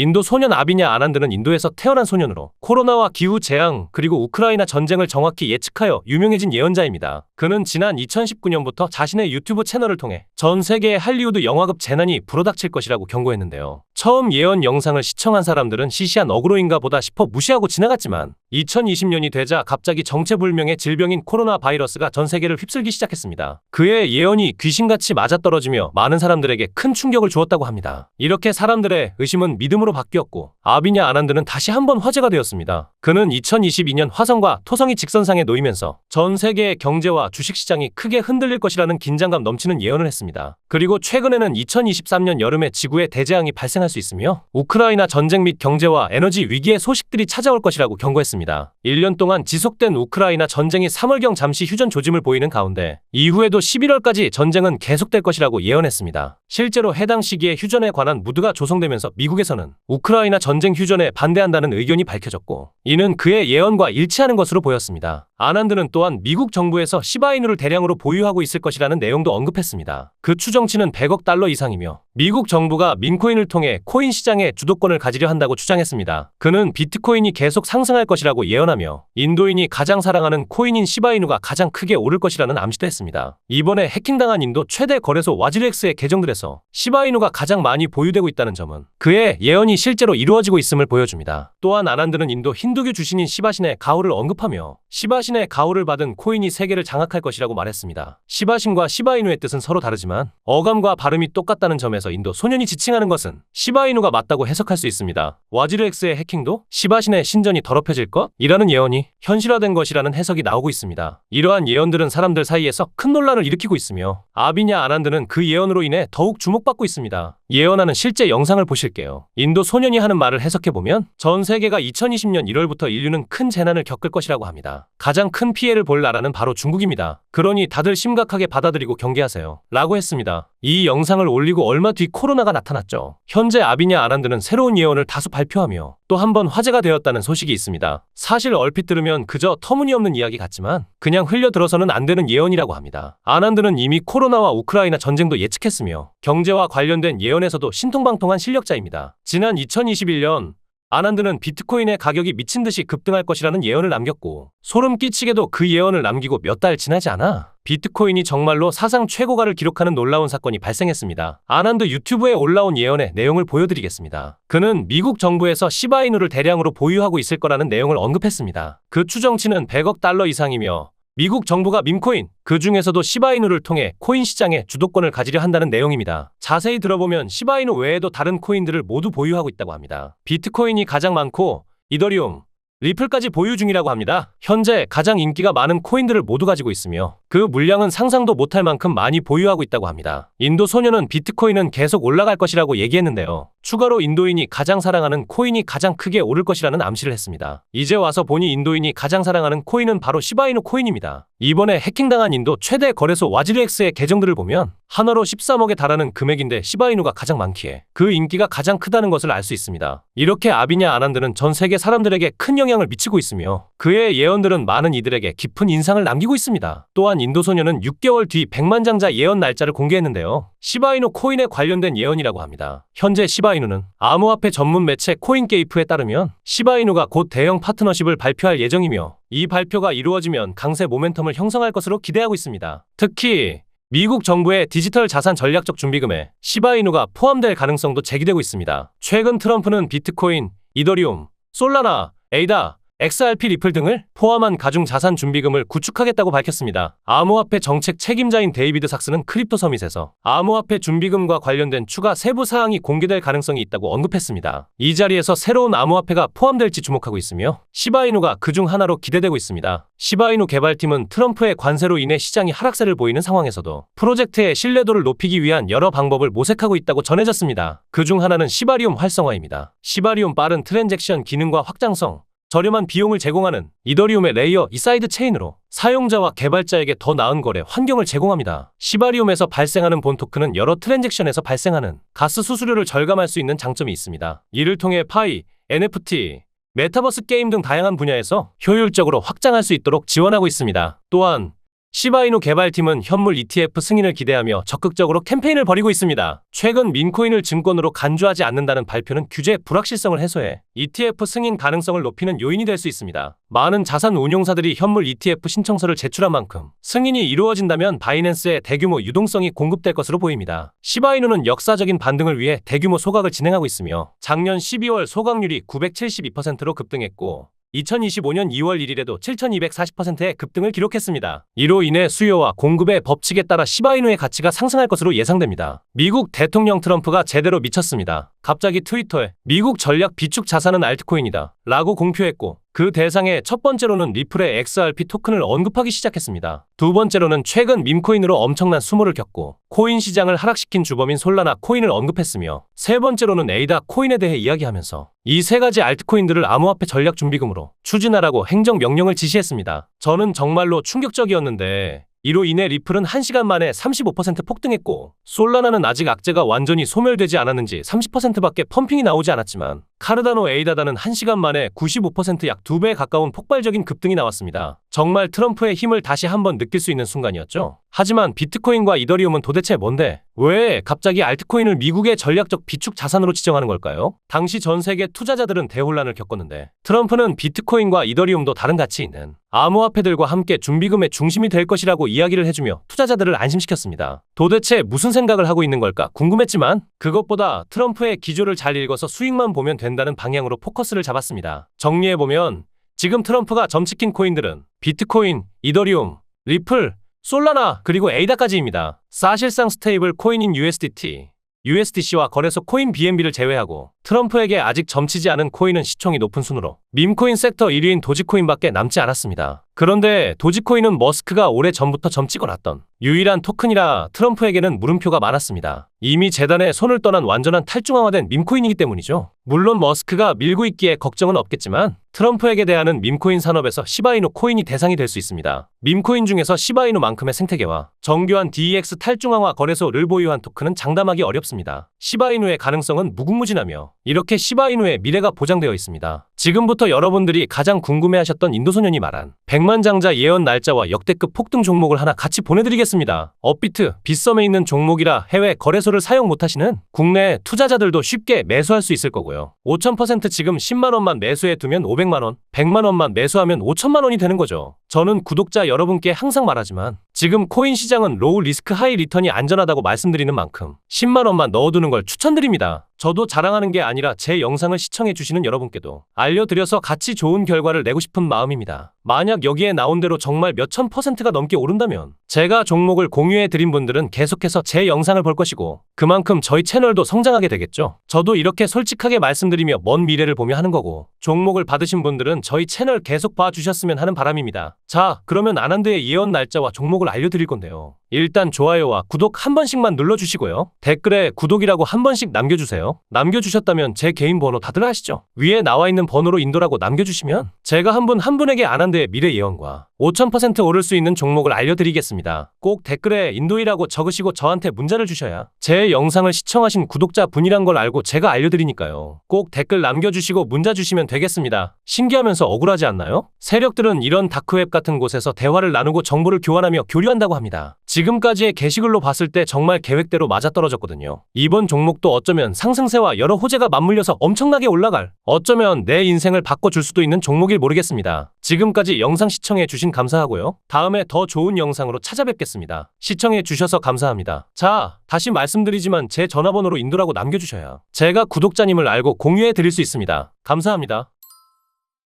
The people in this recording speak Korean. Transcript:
인도 소년 아비냐 아난드는 인도에서 태어난 소년으로 코로나와 기후 재앙 그리고 우크라이나 전쟁을 정확히 예측하여 유명해진 예언자입니다. 그는 지난 2019년부터 자신의 유튜브 채널을 통해 전 세계의 할리우드 영화급 재난이 불어닥칠 것이라고 경고했는데요. 처음 예언 영상을 시청한 사람들은 시시한 어그로인가 보다 싶어 무시하고 지나갔지만 2020년이 되자 갑자기 정체불명의 질병인 코로나 바이러스가 전 세계를 휩쓸기 시작했습니다. 그의 예언이 귀신같이 맞아떨어지며 많은 사람들에게 큰 충격을 주었다고 합니다. 이렇게 사람들의 의심은 믿음으로 바뀌었고 아비냐 아난드는 다시 한번 화제가 되었습니다. 그는 2022년 화성과 토성이 직선상에 놓이면서 전 세계의 경제와 주식시장이 크게 흔들릴 것이라는 긴장감 넘치는 예언을 했습니다. 그리고 최근에는 2023년 여름에 지구에 대재앙이 발생할 수 있으며 우크라이나 전쟁 및 경제와 에너지 위기의 소식들이 찾아올 것이라고 경고했습니다. 1년 동안 지속된 우크라이나 전쟁이 3월경 잠시 휴전 조짐을 보이는 가운데 이후에도 11월까지 전쟁은 계속될 것이라고 예언했습니다. 실제로 해당 시기에 휴전에 관한 무드가 조성되면서 미국에서는 우크라이나 전쟁 휴전에 반대한다는 의견이 밝혀졌고 이는 그의 예언과 일치하는 것으로 보였습니다. 아난드는 또한 미국 정부에서 시바이누를 대량으로 보유하고 있을 것이라는 내용도 언급했습니다. 그 추정치는 100억 달러 이상이며 미국 정부가 민코인을 통해 코인 시장의 주도권을 가지려 한다고 주장했습니다. 그는 비트코인이 계속 상승할 것이라고 예언하며 인도인이 가장 사랑하는 코인인 시바이누가 가장 크게 오를 것이라는 암시도 했습니다. 이번에 해킹당한 인도 최대 거래소 와즈렉스의 계정들에서 시바이누가 가장 많이 보유되고 있다는 점은 그의 예언이 실제로 이루어지고 있음을 보여줍니다. 또한 아난드는 인도 힌두교 주신인 시바신의 가호를 언급하며 시바신 의 가호를 받은 코인이 세계를 장악할 것이라고 말했습니다. 시바신과 시바이누의 뜻은 서로 다르지만 어감과 발음이 똑같다는 점에서 인도 소년이 지칭하는 것은 시바이누가 맞다고 해석할 수 있습니다. 와지르엑스의 해킹도 시바신의 신전이 더럽혀질 것? 이라는 예언이 현실화된 것이라는 해석이 나오고 있습니다. 이러한 예언들은 사람들 사이에서 큰 논란을 일으키고 있으며 아비냐 아난드는 그 예언으로 인해 더욱 주목받고 있습니다. 예언하는 실제 영상을 보실게요. 인도 소년이 하는 말을 해석해보면 전 세계가 2020년 1월부터 인류는 큰 재난을 겪을 것이라고 합니다. 가장 큰 피해를 볼 나라는 바로 중국입니다. 그러니 다들 심각하게 받아들이고 경계하세요. 라고 했습니다. 이 영상을 올리고 얼마 뒤 코로나가 나타났죠. 현재 아비냐 아란드는 새로운 예언을 다수 발표하며 또 한 번 화제가 되었다는 소식이 있습니다. 사실 얼핏 들으면 그저 터무니없는 이야기 같지만 그냥 흘려들어서는 안 되는 예언이라고 합니다. 아난드는 이미 코로나와 우크라이나 전쟁도 예측했으며 경제와 관련된 예언에서도 신통방통한 실력자입니다. 지난 2021년 아난드는 비트코인의 가격이 미친 듯이 급등할 것이라는 예언을 남겼고 소름 끼치게도 그 예언을 남기고 몇 달 지나지 않아 비트코인이 정말로 사상 최고가를 기록하는 놀라운 사건이 발생했습니다. 아난드 유튜브에 올라온 예언의 내용을 보여드리겠습니다. 그는 미국 정부에서 시바이누를 대량으로 보유하고 있을 거라는 내용을 언급했습니다. 그 추정치는 100억 달러 이상이며 미국 정부가 밈코인, 그 중에서도 시바이누를 통해 코인 시장의 주도권을 가지려 한다는 내용입니다. 자세히 들어보면 시바이누 외에도 다른 코인들을 모두 보유하고 있다고 합니다. 비트코인이 가장 많고 이더리움, 리플까지 보유 중이라고 합니다. 현재 가장 인기가 많은 코인들을 모두 가지고 있으며 그 물량은 상상도 못할 만큼 많이 보유하고 있다고 합니다. 인도 소녀는 비트코인은 계속 올라갈 것이라고 얘기했는데요. 추가로 인도인이 가장 사랑하는 코인이 가장 크게 오를 것이라는 암시를 했습니다. 이제 와서 보니 인도인이 가장 사랑하는 코인은 바로 시바이누 코인입니다. 이번에 해킹당한 인도 최대 거래소 와지르엑스의 계정들을 보면 하나로 13억에 달하는 금액인데 시바이누가 가장 많기에 그 인기가 가장 크다는 것을 알 수 있습니다. 이렇게 아비냐 아난드는 전 세계 사람들에게 큰 영향을 미치고 있으며 그의 예언들은 많은 이들에게 깊은 인상을 남기고 있습니다. 또한 인도 소녀는 6개월 뒤 100만 장자 예언 날짜를 공개했는데요. 시바이누 코인에 관련된 예언이라고 합니다. 현재 시바이누는 암호화폐 전문 매체 코인게이프에 따르면 시바이누가 곧 대형 파트너십을 발표할 예정이며 이 발표가 이루어지면 강세 모멘텀을 형성할 것으로 기대하고 있습니다. 특히 미국 정부의 디지털 자산 전략적 준비금에 시바이누가 포함될 가능성도 제기되고 있습니다. 최근 트럼프는 비트코인, 이더리움, 솔라나, 에이다, XRP 리플 등을 포함한 가중 자산 준비금을 구축하겠다고 밝혔습니다. 암호화폐 정책 책임자인 데이비드 삭스는 크립토 서밋에서 암호화폐 준비금과 관련된 추가 세부 사항이 공개될 가능성이 있다고 언급했습니다. 이 자리에서 새로운 암호화폐가 포함될지 주목하고 있으며 시바이누가 그중 하나로 기대되고 있습니다. 시바이누 개발팀은 트럼프의 관세로 인해 시장이 하락세를 보이는 상황에서도 프로젝트의 신뢰도를 높이기 위한 여러 방법을 모색하고 있다고 전해졌습니다. 그중 하나는 시바리움 활성화입니다. 시바리움 빠른 트랜잭션 기능과 확장성, 저렴한 비용을 제공하는 이더리움의 레이어 이사이드 체인으로 사용자와 개발자에게 더 나은 거래 환경을 제공합니다. 시바리움에서 발생하는 본 토큰은 여러 트랜잭션에서 발생하는 가스 수수료를 절감할 수 있는 장점이 있습니다. 이를 통해 파이, NFT, 메타버스 게임 등 다양한 분야에서 효율적으로 확장할 수 있도록 지원하고 있습니다. 또한 시바이누 개발팀은 현물 ETF 승인을 기대하며 적극적으로 캠페인을 벌이고 있습니다. 최근 민코인을 증권으로 간주하지 않는다는 발표는 규제 불확실성을 해소해 ETF 승인 가능성을 높이는 요인이 될 수 있습니다. 많은 자산 운용사들이 현물 ETF 신청서를 제출한 만큼 승인이 이루어진다면 바이낸스에 대규모 유동성이 공급될 것으로 보입니다. 시바이누는 역사적인 반등을 위해 대규모 소각을 진행하고 있으며 작년 12월 소각률이 972%로 급등했고 2025년 2월 1일에도 7240%의 급등을 기록했습니다. 이로 인해 수요와 공급의 법칙에 따라 시바이누의 가치가 상승할 것으로 예상됩니다. 미국 대통령 트럼프가 제대로 미쳤습니다. 갑자기 트위터에 미국 전략 비축 자산은 알트코인이다 라고 공표했고 그 대상에 첫 번째로는 리플의 XRP 토큰을 언급하기 시작했습니다. 두 번째로는 최근 밈코인으로 엄청난 수모를 겪고 코인 시장을 하락시킨 주범인 솔라나 코인을 언급했으며 세 번째로는 에이다 코인에 대해 이야기하면서 이 세 가지 알트코인들을 암호화폐 전략 준비금으로 추진하라고 행정 명령을 지시했습니다. 저는 정말로 충격적이었는데 이로 인해 리플은 1시간 만에 35% 폭등했고 솔라나는 아직 악재가 완전히 소멸되지 않았는지 30%밖에 펌핑이 나오지 않았지만 카르다노 에이다다는 1시간 만에 95%약 2배에 가까운 폭발적인 급등이 나왔습니다. 정말 트럼프의 힘을 다시 한번 느낄 수 있는 순간이었죠. 하지만 비트코인과 이더리움은 도대체 뭔데? 왜 갑자기 알트코인을 미국의 전략적 비축 자산으로 지정하는 걸까요? 당시 전 세계 투자자들은 대혼란을 겪었는데 트럼프는 비트코인과 이더리움도 다른 가치 있는 암호화폐들과 함께 준비금의 중심이 될 것이라고 이야기를 해주며 투자자들을 안심시켰습니다. 도대체 무슨 생각을 하고 있는 걸까 궁금했지만 그것보다 트럼프의 기조를 잘 읽어서 수익만 보면 된다는 방향으로 포커스를 잡았습니다. 정리해보면 지금 트럼프가 점치킨 코인들은 비트코인, 이더리움, 리플, 솔라나 그리고 에이다까지입니다. 사실상 스테이블 코인인 USDT, USDC와 거래소 코인 BNB를 제외하고 트럼프에게 아직 점치지 않은 코인은 시총이 높은 순으로 밈코인 섹터 1위인 도지코인밖에 남지 않았습니다. 그런데 도지코인은 머스크가 오래 전부터 났던 유일한 토큰이라 트럼프에게는 물음표가 많았습니다. 이미 재단에 손을 떠난 완전한 탈중앙화된 밈코인이기 때문이죠. 물론 머스크가 밀고 있기에 걱정은 없겠지만 트럼프에게 대하는 밈코인 산업에서 시바이누 코인이 대상이 될 수 있습니다. 밈코인 중에서 시바이누만큼의 생태계와 정교한 DEX 탈중앙화 거래소를 보유한 토큰은 장담하기 어렵습니다. 시바이누의 가능성은 무궁무진하며 이렇게 시바이누의 미래가 보장되어 있습니다. 지금부터 여러분들이 가장 궁금해하셨던 인도소년이 말한 100만 장자 예언 날짜와 역대급 폭등 종목을 하나 같이 보내드리겠습니다. 업비트, 빗썸에 있는 종목이라 해외 거래소를 사용 못하시는 국내 투자자들도 쉽게 매수할 수 있을 거고요. 5000% 지금 10만원만 매수해 두면 500만원, 100만원만 매수하면 5천만원이 되는 거죠. 저는 구독자 여러분께 항상 말하지만 지금 코인 시장은 로우 리스크 하이 리턴이 안전하다고 말씀드리는 만큼 10만원만 넣어두는 걸 추천드립니다. 저도 자랑하는 게 아니라 제 영상을 시청해 주시는 여러분께도 알려드려서 같이 좋은 결과를 내고 싶은 마음입니다. 만약 여기에 나온 대로 정말 몇천 퍼센트가 넘게 오른다면 제가 종목을 공유해 드린 분들은 계속해서 제 영상을 볼 것이고 그만큼 저희 채널도 성장하게 되겠죠. 저도 이렇게 솔직하게 말씀드리며 먼 미래를 보며 하는 거고 종목을 받으신 분들은 저희 채널 계속 봐주셨으면 하는 바람입니다. 자, 그러면 아난드의 예언 날짜와 종목을 알려드릴 건데요. 일단 좋아요와 구독 한 번씩만 눌러주시고요. 댓글에 구독이라고 한 번씩 남겨주세요. 남겨주셨다면 제 개인 번호 다들 아시죠? 위에 나와 있는 번호로 인도라고 남겨주시면 제가 한분한 분에게 아난드의 미래 예언과 5000% 오를 수 있는 종목을 알려드리겠습니다. 꼭 댓글에 인도이라고 적으시고 저한테 문자를 주셔야 제 영상을 시청하신 구독자 분이란 걸 알고 제가 알려드리니까요. 꼭 댓글 남겨주시고 문자 주시면 되겠습니다. 신기하면서 억울하지 않나요? 세력들은 이런 다크웹 같은 곳에서 대화를 나누고 정보를 교환하며 교류한다고 합니다. 지금까지의 게시글로 봤을 때 정말 계획대로 맞아떨어졌거든요. 이번 종목도 어쩌면 상승세와 여러 호재가 맞물려서 엄청나게 올라갈, 어쩌면 내 인생을 바꿔줄 수도 있는 종목일 모르겠습니다. 지금까지 영상 시청해 주신 감사하고요. 다음에 더 좋은 영상으로 찾아뵙겠습니다. 시청해 주셔서 감사합니다. 자, 다시 말씀드리지만 제 전화번호로 인도라고 남겨주셔야 제가 구독자님을 알고 공유해 드릴 수 있습니다. 감사합니다.